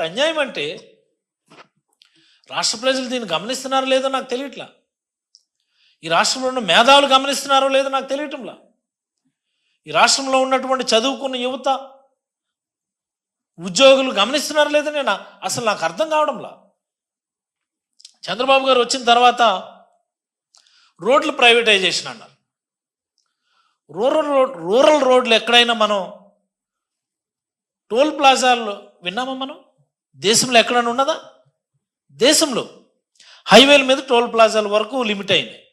అన్యాయం అంటే రాష్ట్ర ప్రజలు దీన్ని గమనిస్తున్నారో లేదో నాకు తెలియట్లా. ఈ రాష్ట్రంలో ఉన్న మేధావులు గమనిస్తున్నారో లేదో నాకు తెలియటంలా. ఈ రాష్ట్రంలో ఉన్నటువంటి చదువుకున్న యువత ఉద్యోగులు గమనిస్తున్నారో లేదో నేను అసలు నాకు అర్థం కావడంలా. చంద్రబాబు గారు వచ్చిన తర్వాత రోడ్లు ప్రైవేటైజేషన్ అన్నారు. రూరల్ రోడ్ రూరల్ రోడ్లు ఎక్కడైనా మనం టోల్ ప్లాజాల్లో విన్నామా మనం? దేశంలో ఎక్కడైనా ఉన్నదా? దేశంలో. హైవేల మీద టోల్ ప్లాజాల వరకు లిమిట్ అయింది.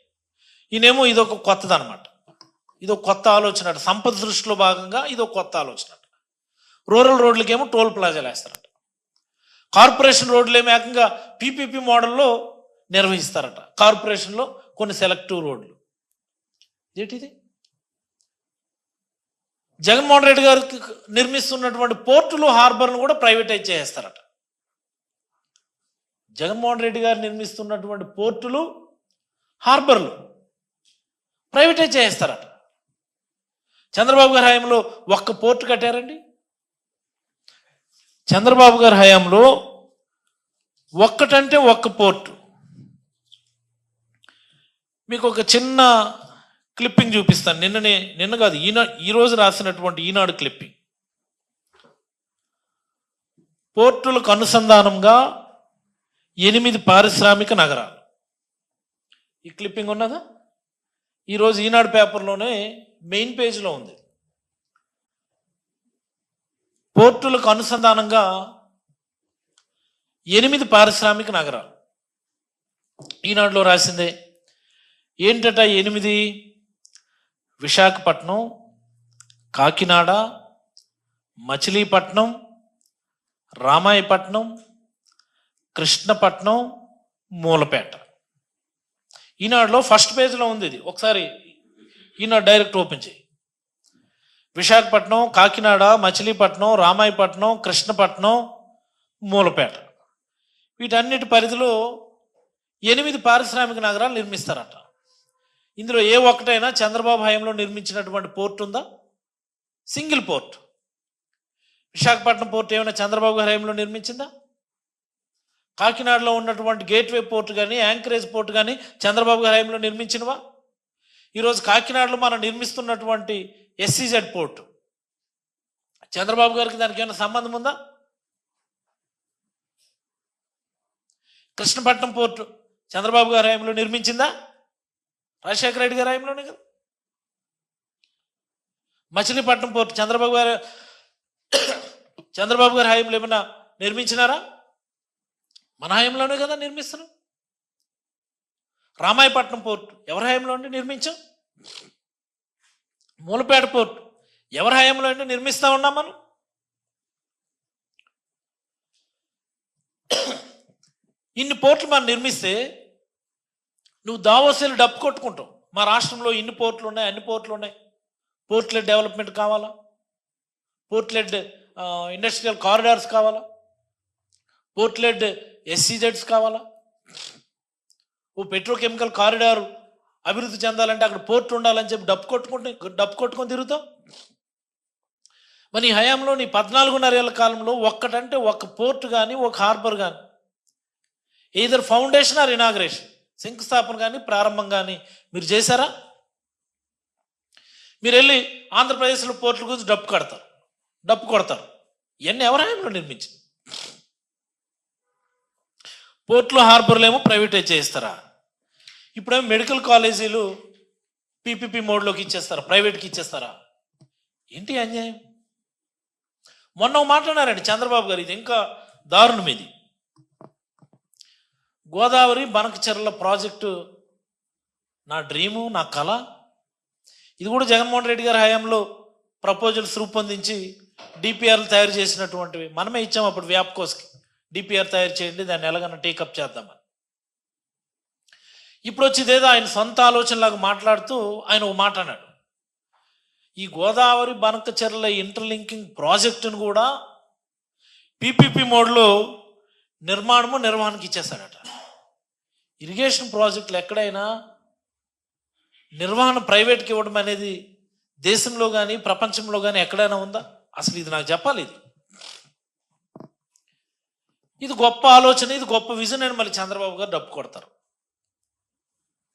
ఈయనేమో ఇదొక కొత్తది ఇదో కొత్త ఆలోచన అట. సంపద దృష్టిలో భాగంగా ఇదో కొత్త ఆలోచన అట. రూరల్ రోడ్లకేమో టోల్ ప్లాజాలు వేస్తారట. కార్పొరేషన్ రోడ్లు ఏమో ఏకంగా పీపీపీ మోడల్లో నిర్వహిస్తారట. కార్పొరేషన్లో కొన్ని సెలెక్టివ్ రోడ్లు. ఏంటిది? జగన్మోహన్ రెడ్డి గారికి నిర్మిస్తున్నటువంటి పోర్టులు హార్బర్లు కూడా ప్రైవేటైజ్ చేసేస్తారట. జగన్మోహన్ రెడ్డి గారు నిర్మిస్తున్నటువంటి పోర్టులు హార్బర్లు ప్రైవేటైజ్ చేస్తారట చంద్రబాబు గారి హయాంలో ఒక్క పోర్టు కట్టారండి. చంద్రబాబు గారి హయాంలో ఒక్కటంటే ఒక్క పోర్టు. మీకు ఒక చిన్న క్లిప్పింగ్ చూపిస్తాను. నిన్ననే నిన్న కాదు ఈనా ఈరోజు రాసినటువంటి ఈనాడు క్లిప్పింగ్. పోర్టులకు అనుసంధానంగా ఎనిమిది పారిశ్రామిక నగరాలు. ఈ క్లిప్పింగ్ ఉన్నదా? ఈరోజు ఈనాడు పేపర్లోనే మెయిన్ పేజ్లో ఉంది. పోర్టులకు అనుసంధానంగా ఎనిమిది పారిశ్రామిక నగరాలు. ఈనాడులో రాసిందే ఏంటట ఎనిమిది? విశాఖపట్నం కాకినాడ మచిలీపట్నం రామాయపట్నం కృష్ణపట్నం మూలపేట. ఈనాడులో ఫస్ట్ పేజ్లో ఉంది ఇది. ఒకసారి ఈనాడు డైరెక్ట్ ఓపెన్ చేయి. విశాఖపట్నం కాకినాడ మచిలీపట్నం రామాయపట్నం కృష్ణపట్నం మూలపేట. వీటన్నిటి పరిధిలో ఎనిమిది పారిశ్రామిక నగరాలు నిర్మిస్తారట. ఇందులో ఏ ఒక్కటైనా చంద్రబాబు హయాంలో నిర్మించినటువంటి పోర్ట్ ఉందా? Single port. విశాఖపట్నం పోర్ట్ ఏమైనా చంద్రబాబు హయంలో హయాంలో నిర్మించిందా? కాకినాడలో ఉన్నటువంటి గేట్వే పోర్ట్ కానీ యాంకరేజ్ పోర్ట్ కానీ చంద్రబాబు గారి హయాంలో నిర్మించినవా? ఈరోజు కాకినాడలో మనం నిర్మిస్తున్నటువంటి ఎస్సీజెడ్ పోర్ట్. చంద్రబాబు గారికి దానికి ఏమైనా సంబంధం ఉందా? కృష్ణపట్నం పోర్టు చంద్రబాబు గారి హయాంలో నిర్మించిందా? రాజశేఖర రెడ్డి గారి హయాంలోనే కదా. మచిలీపట్నం పోర్టు చంద్రబాబు గారు చంద్రబాబు గారి హయాంలో ఏమైనా నిర్మించినారా? మన హయాంలోనే కదా నిర్మిస్తున్నాం. రామాయపట్నం పోర్టు ఎవరి హయాంలో అండి నిర్మించాం? మూలపేట పోర్టు ఎవరి హయాంలో అండి నిర్మిస్తూ ఉన్నాం మనం? ఇన్ని పోర్ట్లు మనం నిర్మిస్తే నువ్వు దావోసేలు డబ్బు కొట్టుకుంటావు. మా రాష్ట్రంలో ఇన్ని పోర్ట్లు ఉన్నాయి అన్ని పోర్ట్లు ఉన్నాయి. పోర్ట్లెడ్ డెవలప్మెంట్ కావాలా? పోర్ట్లెడ్ ఇండస్ట్రియల్ కారిడార్స్ కావాలా? పోర్ట్లెడ్ ఎస్సీజెడ్స్ కావాలా? ఓ పెట్రోకెమికల్ కారిడార్ అభివృద్ధి చెందాలంటే అక్కడ పోర్ట్ ఉండాలని చెప్పి డబ్బు కొట్టుకుంటే డబ్బు కొట్టుకొని తిరుగుతాం? మరి హయాంలో నీ పద్నాలుగున్నర ఏళ్ళ కాలంలో ఒక్కటంటే ఒక పోర్ట్ కానీ ఒక హార్బర్ కానీ ఏదర్ ఫౌండేషన్ ఆర్ ఇనాగ్రేషన్ శంకుస్థాపన కానీ ప్రారంభం కానీ మీరు చేశారా? మీరు వెళ్ళి ఆంధ్రప్రదేశ్లో పోర్టుల గురించి డప్పు కడతారు డప్పు కొడతారు. ఇవన్నీ ఎవరు హయాంలో నిర్మించింది? పోర్ట్లు హార్బర్లేమో ఏమో ప్రైవేటైజ్ చేస్తారా ఇప్పుడేమో మెడికల్ కాలేజీలు పీపీపీ మోడ్లోకి ఇచ్చేస్తారా? ప్రైవేట్కి ఇచ్చేస్తారా? ఏంటి అన్యాయం? మొన్న మాట్లాడారండి చంద్రబాబు గారు ఇది ఇంకా దారుణం ఇది గోదావరి బనకచెర్ల ప్రాజెక్టు నా డ్రీము నా కళ. ఇది కూడా జగన్మోహన్ రెడ్డి గారి హయాంలో ప్రపోజల్స్ రూపొందించి డిపిఆర్లు తయారు చేసినటువంటివి మనమే ఇచ్చాం అప్పుడు వ్యాప్కోస్కి. డిపిఆర్ తయారు చేయండి దాన్ని ఎలాగన్నా టేకప్ చేద్దామని. ఇప్పుడు వచ్చిదేదో ఆయన సొంత ఆలోచనలాగా మాట్లాడుతూ ఆయన ఒక మాట అన్నాడు. ఈ గోదావరి బనకచెర్ల ఇంటర్లింకింగ్ ప్రాజెక్టును కూడా పీపీపీ మోడ్లో నిర్మాణము నిర్వహణకి ఇచ్చేశాడట. ఇరిగేషన్ ప్రాజెక్టులు ఎక్కడైనా నిర్వహణ ప్రైవేట్కి ఇవ్వడం అనేది దేశంలో కానీ ప్రపంచంలో కానీ ఎక్కడైనా ఉందా? అసలు ఇది నాకు చెప్పాలి ఇది. ఇది గొప్ప ఆలోచన ఇది గొప్ప విజన్ అని మళ్ళీ చంద్రబాబు గారు డప్పు కొడతారు.